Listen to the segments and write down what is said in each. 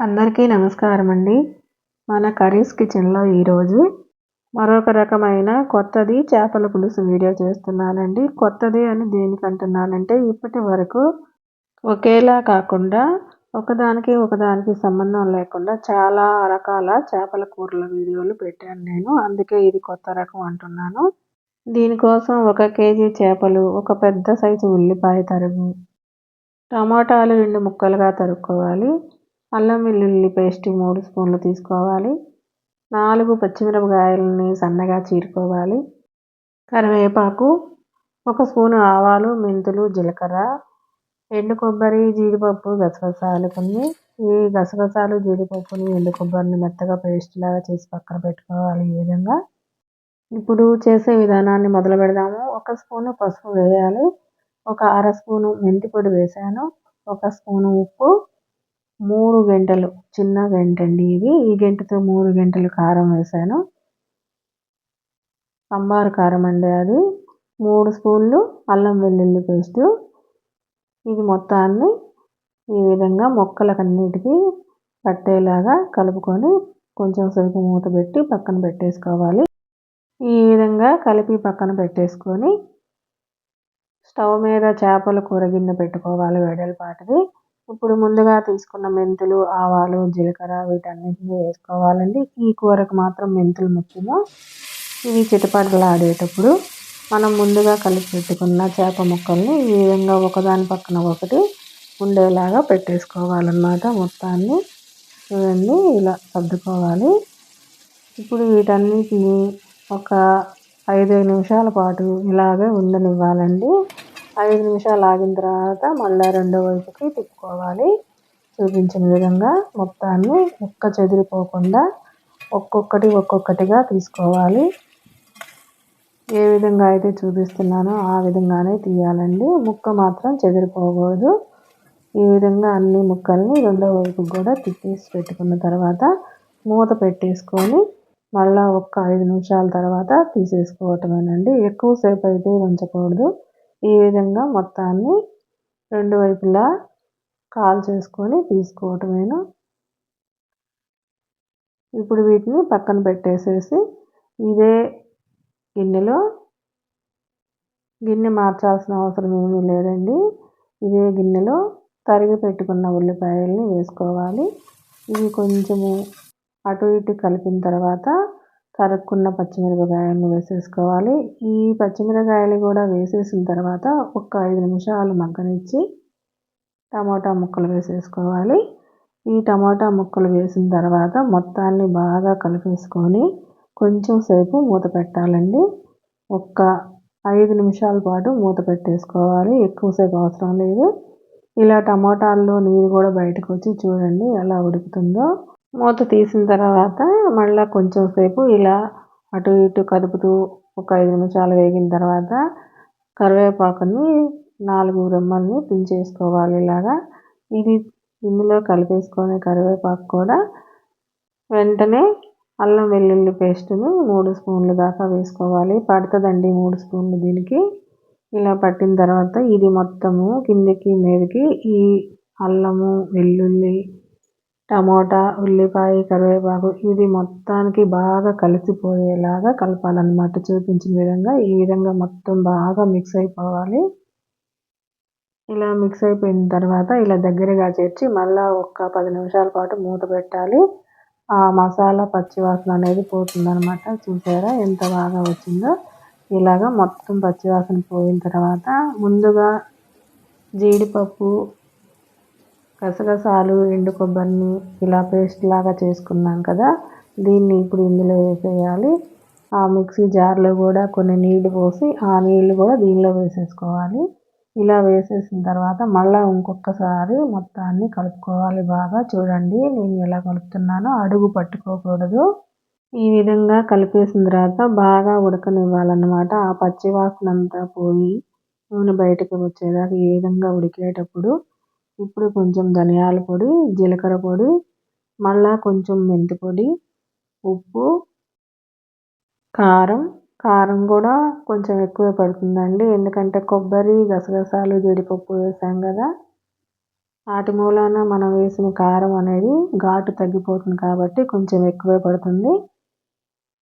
అందరికీ నమస్కారం అండి మన కర్రీస్ కిచెన్లో ఈరోజు మరొక రకమైన కొత్తది చేపల పులుసు వీడియో చేస్తున్నానండి. కొత్తది అని దేనికి అంటున్నానంటే ఇప్పటి వరకు ఒకేలా కాకుండా ఒకదానికి ఒకదానికి సంబంధం లేకుండా చాలా రకాల చేపల కూరల వీడియోలు పెట్టాను నేను. అందుకే ఇది కొత్త రకం అంటున్నాను. దీనికోసం ఒక కేజీ చేపలు ఒక పెద్ద సైజు ఉల్లిపాయ తరుగు టమాటాలు రెండు ముక్కలుగా తరుక్కోవాలి. అల్లం వెల్లుల్లి పేస్ట్ మూడు స్పూన్లు తీసుకోవాలి. నాలుగు పచ్చిమిరపకాయలని సన్నగా చీరుకోవాలి. కరివేపాకు ఒక స్పూను ఆవాలు మెంతులు జీలకర్ర ఎండు కొబ్బరి జీడిపప్పు గసగసాలు కొన్ని. ఈ గసగసాలు జీడిపప్పుని ఎండు కొబ్బరిని మెత్తగా పేస్ట్ లాగా చేసి పక్కన పెట్టుకోవాలి ఈ విధంగా. ఇప్పుడు చేసే విధానాన్ని మొదలు పెడదాము. ఒక స్పూను పసుపు వేయాలి. ఒక అర స్పూను మెంతి పొడి వేసాను. ఒక స్పూను ఉప్పు. మూడు గంటలు చిన్న గంట అండి ఇది. ఈ గంటతో మూడు గంటలు కారం వేసాను. సాంబార్ కారం అండి అది. మూడు స్పూన్లు అల్లం వెల్లుల్లి పేస్టు. ఇది మొత్తాన్ని ఈ విధంగా మొక్కలకన్నిటికీ పట్టేలాగా కలుపుకొని కొంచెం సేపు మూత పెట్టి పక్కన పెట్టేసుకోవాలి. ఈ విధంగా కలిపి పక్కన పెట్టేసుకొని స్టవ్ మీద చేపల కూర గిన్నె పెట్టుకోవాలి వెడల్పాటిది. ఇప్పుడు ముందుగా తీసుకున్న మెంతులు ఆవాలు జీలకర్ర వీటన్నిటిని వేసుకోవాలండి. ఈ కూరకు మాత్రం మెంతులు ముఖ్యము. ఇవి చిటపటలాడేటప్పుడు మనం ముందుగా కలిపి పెట్టుకున్న చేప ముక్కల్ని ఈ విధంగా ఒకదాని పక్కన ఒకటి ఉండేలాగా పెట్టేసుకోవాలన్నమాట మొత్తాన్ని. చూడండి ఇలా సర్దుకోవాలి. ఇప్పుడు వీటన్నిటిని ఒక ఐదు నిమిషాల పాటు ఇలాగే ఉండనివ్వాలండి. ఐదు నిమిషాలు ఆగిన తర్వాత మళ్ళీ రెండో వైపుకి తిప్పుకోవాలి. చూపించిన విధంగా మొత్తాన్ని ముక్క చెదిరిపోకుండా ఒక్కొక్కటి ఒక్కొక్కటిగా తీసుకోవాలి. ఏ విధంగా అయితే చూపిస్తున్నానో ఆ విధంగానే తీయాలండి. ముక్క మాత్రం చెదిరిపోకూడదు. ఈ విధంగా అన్ని ముక్కల్ని రెండో వైపు కూడా తిప్పేసి పెట్టుకున్న తర్వాత మూత పెట్టేసుకొని మళ్ళీ ఒక్క ఐదు నిమిషాల తర్వాత తీసేసుకోవటమేనండి. ఎక్కువసేపు అయితే ఉంచకూడదు. ఈ విధంగా మొత్తాన్ని రెండు వైపులా కాల్ చేసుకొని తీసుకోవటమేను. ఇప్పుడు వీటిని పక్కన పెట్టేసేసి ఇదే గిన్నెలో గిన్నె మార్చాల్సిన అవసరం ఏమీ లేదండి. ఇదే గిన్నెలో తరిగి పెట్టుకున్న ఉల్లిపాయల్ని వేసుకోవాలి. ఇవి కొంచెము అటు ఇటు కలిపిన తర్వాత తరుక్కున్న పచ్చిమిరపకాయలను వేసేసుకోవాలి. ఈ పచ్చిమిరపకాయలు కూడా వేసేసిన తర్వాత ఒక ఐదు నిమిషాలు మగ్గనిచ్చి టమాటా ముక్కలు వేసేసుకోవాలి. ఈ టమాటా ముక్కలు వేసిన తర్వాత మొత్తాన్ని బాగా కలిపేసుకొని కొంచెం సేపు మూత పెట్టాలండి. ఒక్క ఐదు నిమిషాల పాటు మూత పెట్టేసుకోవాలి. ఎక్కువసేపు అవసరం లేదు. ఇలా టమాటాల్లో నీరు కూడా బయటకు వచ్చి చూడండి ఎలా ఉడుకుతుందో. మూత తీసిన తర్వాత మళ్ళీ కొంచెం సేపు ఇలా అటు ఇటు కదుపుతూ ఒక ఐదు నిమిషాలు వేగిన తర్వాత కరివేపాకుని నాలుగు రెమ్మల్ని తుంచేసుకోవాలి ఇలాగా. ఇది ఇందులో కలిపేసుకునే కరివేపాకు కూడా వెంటనే అల్లం వెల్లుల్లి పేస్ట్ని మూడు స్పూన్లు దాకా వేసుకోవాలి. పడుతుందండి మూడు స్పూన్లు దీనికి. ఇలా పట్టిన తర్వాత ఇది మొత్తము కిందకి మీదకి ఈ అల్లము వెల్లుల్లి టమోటా ఉల్లిపాయ కరివేపాకు ఇది మొత్తానికి బాగా కలిసిపోయేలాగా కలపాలన్నమాట. చూపించిన విధంగా ఈ విధంగా మొత్తం బాగా మిక్స్ అయిపోవాలి. ఇలా మిక్స్ అయిపోయిన తర్వాత ఇలా దగ్గరగా చేర్చి మళ్ళీ ఒక పది నిమిషాల పాటు మూత పెట్టాలి. ఆ మసాలా పచ్చివాసన అనేది పోతుందనమాట చూసారా ఎంత బాగా వచ్చిందో? ఇలాగ మొత్తం పచ్చివాసన పోయిన తర్వాత ముందుగా జీడిపప్పు గసగసాలు ఎండు కొబ్బరిని ఇలా పేస్ట్ లాగా చేసుకున్నాం కదా దీన్ని ఇప్పుడు ఇందులో వేసేయాలి. ఆ మిక్సీ జార్లో కూడా కొన్ని నీళ్ళు పోసి ఆ నీళ్ళు కూడా దీనిలో వేసేసుకోవాలి. ఇలా వేసేసిన తర్వాత మళ్ళీ ఇంకొకసారి మొత్తాన్ని కలుపుకోవాలి బాగా. చూడండి నేను ఎలా కలుపుతున్నానో అడుగు పట్టుకోకూడదు. ఈ విధంగా కలిపేసిన తర్వాత బాగా ఉడకనివ్వాలన్నమాట. ఆ పచ్చి వాసన అంతా పోయి నూనె బయటకు వచ్చేదాకా ఈ విధంగా ఉడికేటప్పుడు ఇప్పుడు కొంచెం ధనియాల పొడి జీలకర్ర పొడి మళ్ళా కొంచెం మెంతి పొడి ఉప్పు కారం. కారం కూడా కొంచెం ఎక్కువ పడుతుందండి. ఎందుకంటే కొబ్బరి గసగసాలు జీడిపప్పు వేసాం కదా. వాటి మూలాన మనం వేసిన కారం అనేది ఘాటు తగ్గిపోతుంది కాబట్టి కొంచెం ఎక్కువే పడుతుంది.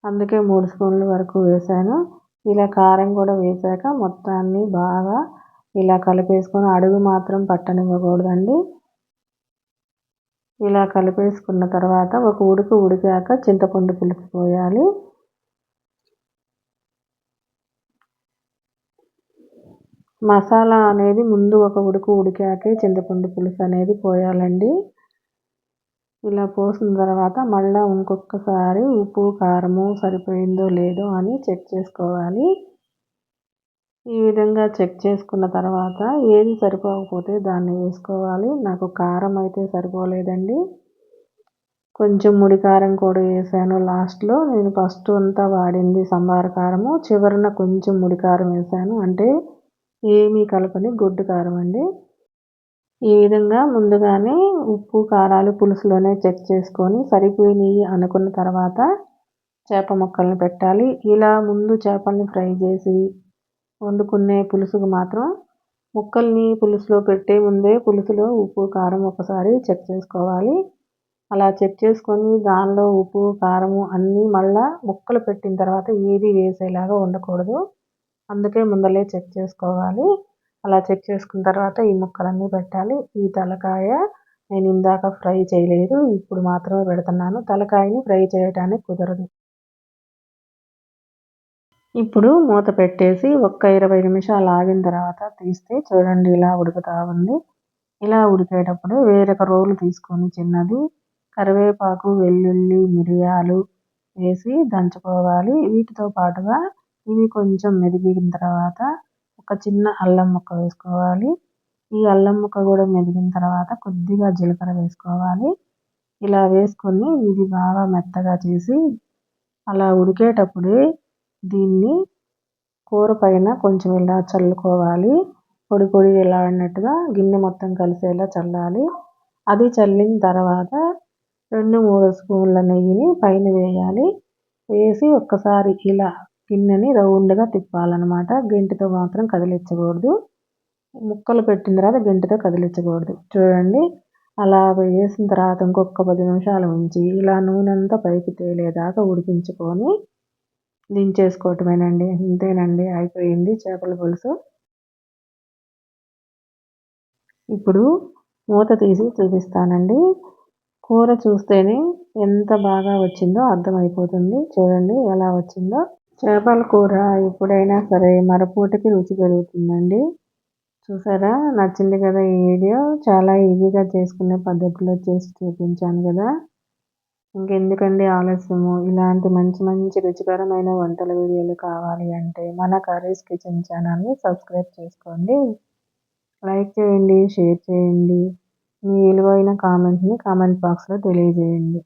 అందుకే మూడు స్పూన్ల వరకు వేసాను. ఇలా కారం కూడా వేసాక మొత్తాన్ని బాగా ఇలా కలిపేసుకొని అడుగు మాత్రం పట్టనివ్వకూడదండి. ఇలా కలిపేసుకున్న తర్వాత ఒక ఉడుకు ఉడికాక చింతపండు పులుసు పోయాలి. మసాలా అనేది ముందు ఒక ఉడుకు ఉడికాకే చింతపండు పులుసు అనేది పోయాలండి. ఇలా పోసిన తర్వాత మళ్ళీ ఇంకొకసారి ఉప్పు కారము సరిపోయిందో లేదో అని చెక్ చేసుకోవాలి. ఈ విధంగా చెక్ చేసుకున్న తర్వాత ఏది సరిపోకపోతే దాన్ని వేసుకోవాలి. నాకు కారం అయితే సరిపోలేదండి. కొంచెం ముడి కారం కూడా వేసాను లాస్ట్లో. నేను ఫస్ట్ అంతా వాడింది సంబార కారము. చివరిన కొంచెం ముడి కారం వేసాను. అంటే ఏమీ కలపని గొడ్డు కారం అండి. ఈ విధంగా ముందుగానే ఉప్పు కారాలు పులుసులోనే చెక్ చేసుకొని సరిపోయినాయి అనుకున్న తర్వాత చేప ముక్కల్ని పెట్టాలి. ఇలా ముందు చేపల్ని ఫ్రై చేసి వండుకునే పులుసుకు మాత్రం ముక్కల్ని పులుసులో పెట్టే ముందే పులుసులో ఉప్పు కారం ఒకసారి చెక్ చేసుకోవాలి. అలా చెక్ చేసుకొని దానిలో ఉప్పు కారము అన్నీ మళ్ళీ ముక్కలు పెట్టిన తర్వాత ఏది వేసేలాగా ఉండకూడదు అందుకే ముందలే చెక్ చేసుకోవాలి. అలా చెక్ చేసుకున్న తర్వాత ఈ ముక్కలన్నీ పెట్టాలి. ఈ తలకాయ నేను ఇందాక ఫ్రై చేయలేదు. ఇప్పుడు మాత్రమే పెడుతున్నాను. తలకాయని ఫ్రై చేయడానికి కుదరదు. ఇప్పుడు మూత పెట్టేసి ఒక్క ఇరవై నిమిషాలు ఆగిన తర్వాత తీస్తే చూడండి ఇలా ఉడుకుతూ ఉంది. ఇలా ఉడికేటప్పుడు వేరొక రోలు తీసుకొని చిన్నది కరివేపాకు వెల్లుల్లి మిరియాలు వేసి దంచుకోవాలి. వీటితో పాటుగా ఇవి కొంచెం మెదిగిన తర్వాత ఒక చిన్న అల్లం ముక్క వేసుకోవాలి. ఈ అల్లం ముక్క కూడా మెదిగిన తర్వాత కొద్దిగా జీలకర్ర వేసుకోవాలి. ఇలా వేసుకొని ఇది బాగా మెత్తగా చేసి అలా ఉడికేటప్పుడే దీన్ని కూర పైన కొంచెం ఇలా చల్లుకోవాలి. పొడి పొడి ఇలా అన్నట్టుగా గిన్నె మొత్తం కలిసేలా చల్లాలి. అది చల్లిన తర్వాత రెండు మూడు స్పూన్ల నెయ్యిని పైన వేయాలి. వేసి ఒక్కసారి ఇలా గిన్నెని రౌండ్గా తిప్పాలన్నమాట. గెంటితో మాత్రం కదిలించకూడదు. ముక్కలు పెట్టిన తర్వాత గెంటితో కదిలించకూడదు. చూడండి అలా వేసిన తర్వాత ఇంకొక పది నిమిషాలు ఉంచి ఇలా నూనె అంతా పైకి తేలేదాకా ఉడికించుకొని దించేసుకోవటమేనండి. ఇంతేనండి అయిపోయింది చేపల పులుసు. ఇప్పుడు మూత తీసి చూపిస్తానండి. కూర చూస్తేనే ఎంత బాగా వచ్చిందో అర్థమైపోతుంది. చూడండి ఎలా వచ్చిందో. చేపల కూర ఎప్పుడైనా సరే మరపూటకి రుచి పెరుగుతుందండి. చూసారా? నచ్చింది కదా ఈ వీడియో. చాలా ఈజీగా చేసుకునే పద్ధతిలో చేసి చూపించాను కదా. ఇంకెందుకండి ఆలస్యము? ఇలాంటి మంచి మంచి రుచికరమైన వంటల వీడియోలు కావాలి అంటే మన కర్రీస్ కిచెన్ ఛానల్ని సబ్స్క్రైబ్ చేసుకోండి. లైక్ చేయండి షేర్ చేయండి. మీ విలువైన కామెంట్ని కామెంట్ బాక్స్లో తెలియజేయండి.